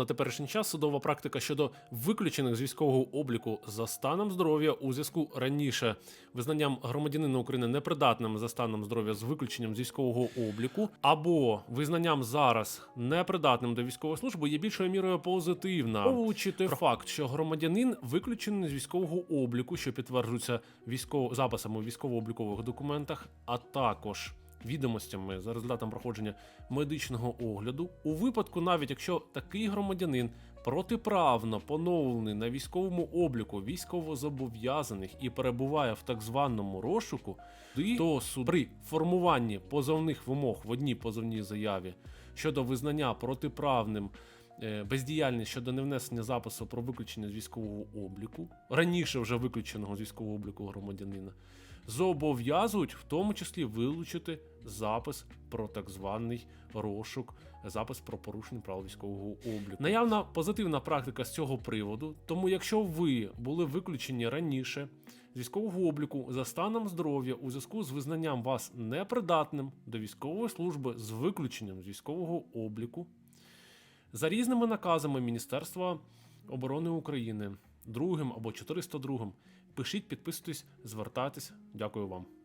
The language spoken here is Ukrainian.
на теперішній час судова практика щодо виключених з військового обліку за станом здоров'я у зв'язку раніше визнанням громадянина України непридатним за станом здоров'я з виключенням з військового обліку, або визнанням зараз непридатним до військової служби є більшою мірою позитивна. Враховуючи той факт, що громадянин виключений з військового обліку, що підтверджується військово записами у військово-облікових документах, а також відомостями за результатом проходження медичного огляду, у випадку, навіть якщо такий громадянин протиправно поновлений на військовому обліку військовозобов'язаних і перебуває в так званому розшуку, то суд при формуванні позовних вимог в одній позовній заяві щодо визнання протиправним е, бездіяльність щодо невнесення запису про виключення з військового обліку, раніше вже виключеного з військового обліку громадянина, зобов'язують в тому числі вилучити запис про так званий розшук, запис про порушення правил військового обліку. Наявна позитивна практика з цього приводу. Тому, якщо ви були виключені раніше з військового обліку за станом здоров'я у зв'язку з визнанням вас непридатним до військової служби з виключенням з військового обліку, за різними наказами Міністерства оборони України, другим або 402, пишіть, підписуйтесь, звертайтесь. Дякую вам.